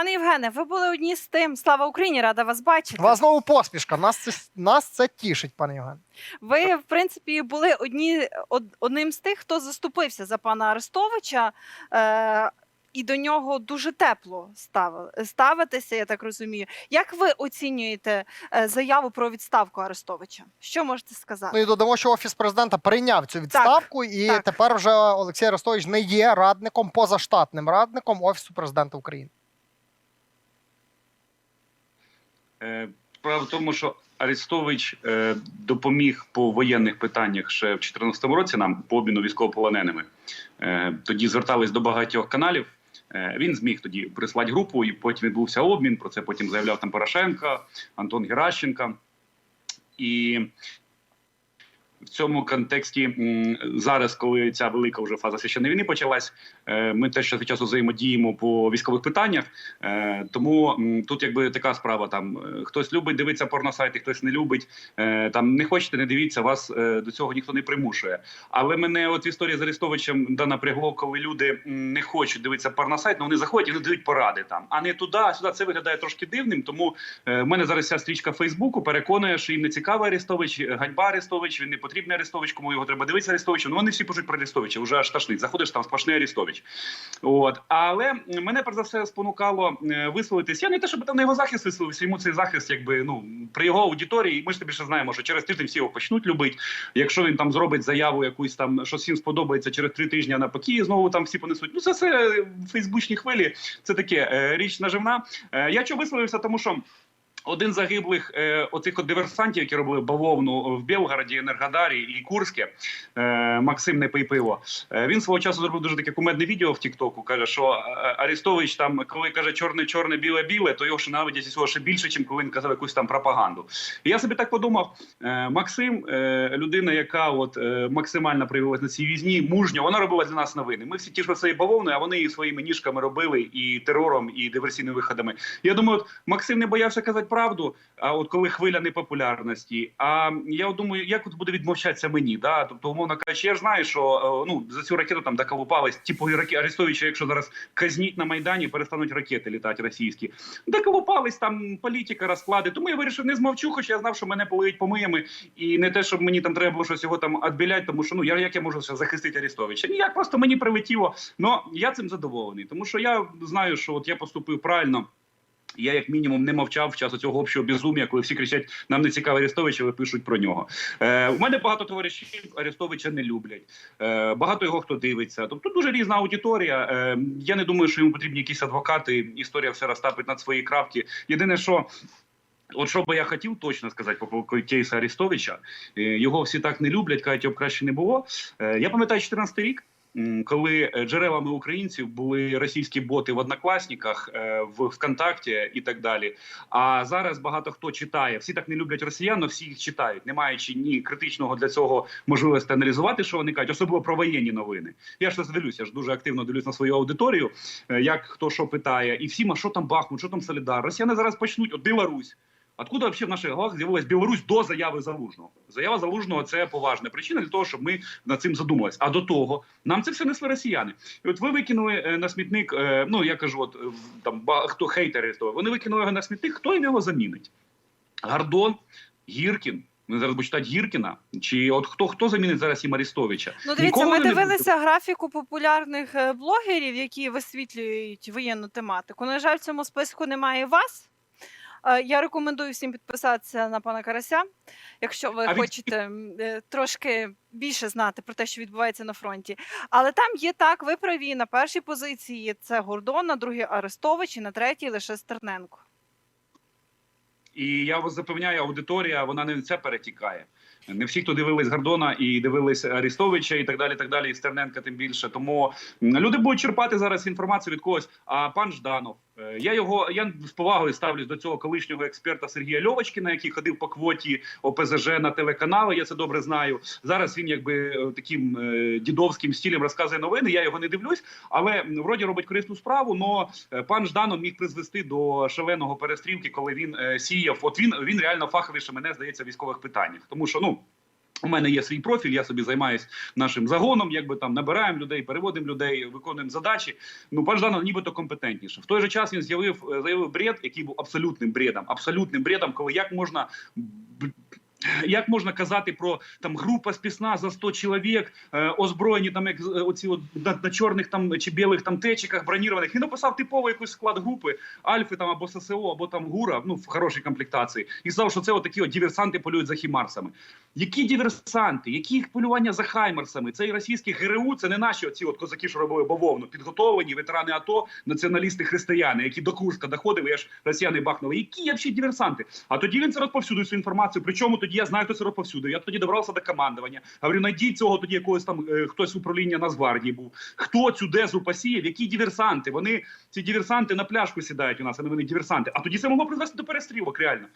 Пане Євгене, ви були одні з тим. Слава Україні, рада вас бачити. У вас знову посмішка. Нас це, нас це тішить, пане Євген. Ви, в принципі, були одні, од- одним з тих, хто заступився за пана Арестовича. Е- і до нього дуже тепло ставили, ставитеся, я так розумію. Як ви оцінюєте е, заяву про відставку Арестовича? Що можете сказати? Ну і додамо, що офіс президента прийняв цю відставку, і так. тепер вже Олексій Арестович не є радником, позаштатним радником офісу президента України. Е, Справа в тому, що Арестович е, допоміг по воєнних питаннях ще в 2014 році нам по обміну військовополоненими. Е, тоді звертались до багатьох каналів. Е, він зміг тоді прислати групу, і потім відбувся обмін. Про це потім заявляв там Порошенко, Антон Геращенко. І в цьому контексті зараз, коли ця велика вже фаза священної війни почалась, е, ми теж час від часу взаємодіємо по військових питаннях. Е, Тому тут якби така справа: там е, хтось любить дивитися порносайти, хтось не любить. Там не хочете, не дивіться, вас до цього ніхто не примушує. Але мене от в історії з Арестовичем да напрягло, коли люди не хочуть дивитися порносайт, але вони заходять і вони дають поради там, а не туди, а сюди. Це виглядає трошки дивним. Тому в мене зараз ця стрічка Фейсбуку переконує, що їм не цікавий Арестович, ганьба Арестович, він не потрібний Арестович, кому його треба дивитися Арестовича. Ну вони всі пишуть про Арестовича, вже аж тошнить. Заходиш там сплошний Арестович. От але мене перш за все спонукало е, висловитись. Я не те, щоб там на його захист висловився. Йому цей захист, якби ну при його аудиторії. Ми ж більше знаємо, що через тиждень всі його почнуть любити. Якщо він там зробить заяву, якусь там що всім сподобається через три тижні, а навпаки, знову там всі понесуть. Ну це все фейсбучні хвилі. Це таке е, річ наживна. Е, я чого висловився, тому що. Один загиблих е, оцих от диверсантів, які робили бавовну в Білгороді, Енергодарі і Курське, е, Максим не пий пиво. Е, він свого часу зробив дуже таке кумедне відео в Тіктоку. каже, що е, Арестович там, коли каже чорне, чорне, біле, біле, то його ще навіть цього ще більше, ніж коли він казав якусь там пропаганду. І я собі так подумав: е, Максим, е, людина, яка от е, максимально проявилась на цій війні, мужньо, вона робила для нас новини. Ми всі тішили своєю бавовною, а вони її своїми ніжками робили і терором, і диверсійними виходами. Я думаю, от Максим не боявся казати правду. А от коли хвиля непопулярності, а я думаю, як от буде відмовчатися мені? Да? Тобто, умовно кажучи, я ж знаю, що е, ну за цю ракету там доколупались, типу раки Арестовича, якщо зараз казніть на майдані, перестануть ракети літати російські. Доколупались там політика, розклади. Тому я вирішив не змовчу, хоча я знав, що мене полиють помиями, і не те, щоб мені там треба було щось його там відбіляти, тому що ну я як я можу ще захистити Арестовича? Ніяк просто мені прилетіло. Но я цим задоволений, тому що я знаю, що от я поступив правильно. Я як мінімум не мовчав в час цього общого безум'я, коли всі кричать, нам не цікавий Арестович, але пишуть про нього. Е, у мене багато товаришів Арестовича не люблять. Е, багато його хто дивиться. Тобто дуже різна аудиторія. Е, я не думаю, що йому потрібні якісь адвокати. Історія все розтапить над свої крапки. Єдине, що. От що би я хотів точно сказати по кейса Арестовича, е, його всі так не люблять, кажуть, його краще не було. Е, Я пам'ятаю 14 рік, коли е, джерелами українців були російські боти в однокласниках, е, в ВКонтакті і так далі. А зараз багато хто читає. Всі так не люблять росіян, але всі їх читають, не маючи ні критичного для цього можливості аналізувати, що вони кажуть, особливо про воєнні новини. Я ж це дивлюся, ж дуже активно дивлюсь на свою аудиторію, е, як хто що питає, і всім, а що там Бахмут, що там Солідар. Росіяни зараз почнуть от Білорусь. Откуда вообще в наших головах з'явилась Білорусь до заяви Залужного? Заява Залужного це поважна причина для того, щоб ми над цим задумались. А до того нам це все несли росіяни. І от ви викинули е, на смітник. е, ну я кажу, от там хто хейтери, то вони викинули його на смітник. Хто його замінить? Гордон, Гіркін. Ми зараз будемо читати Гіркіна. Чи от хто хто замінить зараз їм Арестовича? Ну, дивіться, Ніколи ми не дивилися графіку популярних е, блогерів, які висвітлюють воєнну тематику. На жаль, в цьому списку немає вас. Е, Я рекомендую всім підписатися на пана Карася, якщо ви А хочете м, е, трошки більше знати про те, що відбувається на фронті. Але там є так, ви праві. На першій позиції це Гордон, на другій Арестович, і на третій лише Стерненко. І я вас запевняю, аудиторія вона не це перетікає. Не всі, хто дивились Гордона і дивились Арістовича, і так далі, так далі, і Стерненка, тим більше. Тому люди будуть черпати зараз інформацію від когось. А пан Жданов, я його я з повагою ставлюсь до цього колишнього експерта Сергія Льовочкіна, який ходив по квоті ОПЗЖ на телеканали. Я це добре знаю. Зараз він якби е, таким е, дідовським стилем розказує новини. Я його не дивлюсь, але вроді робить корисну справу. Но е, пан Жданов міг призвести до шаленого перестрілки, коли він е, сіяв. От він він реально фаховіше мене здається в військових питаннях, тому що ну. У мене є свій профіль, я собі займаюся нашим загоном, якби там набираємо людей, переводимо людей, виконуємо задачі. Ну, пан Жданов нібито компетентніше. В той же час він з'явив е, заявив бред, який був абсолютним бредом. Абсолютним бредом, коли як можна. Як можна казати про там група спісна за 100 чоловік, е, озброєні там як е, оці от, на, на чорних там чи білих там течиках бронірованих. Він описав типовий якийсь склад групи Альфи там або ССО, або там ГУРа, ну в хорошій комплектації, і сказав, що це отакі от диверсанти полюють за хімарсами. Які диверсанти, які їх полювання за хаймерсами? Це і російські ГРУ, це не наші оці от козаки, що робили бавовну, підготовлені ветерани АТО, націоналісти християни, які до Курська доходили, аж росіяни бахнули. Які взагалі диверсанти? А тоді він це розповсюдив цю інформацію. Причому тоді я знаю, хто це розповсюдив. Я тоді добрався до командування. Говорю, найдіть цього тоді якогось там е, хтось управління Нацгвардії був. Хто цю дезу посіяв? Які диверсанти? Вони ці диверсанти на пляшку сідають у нас, а не вони диверсанти. А тоді це могло призвести до перестрілок, реально.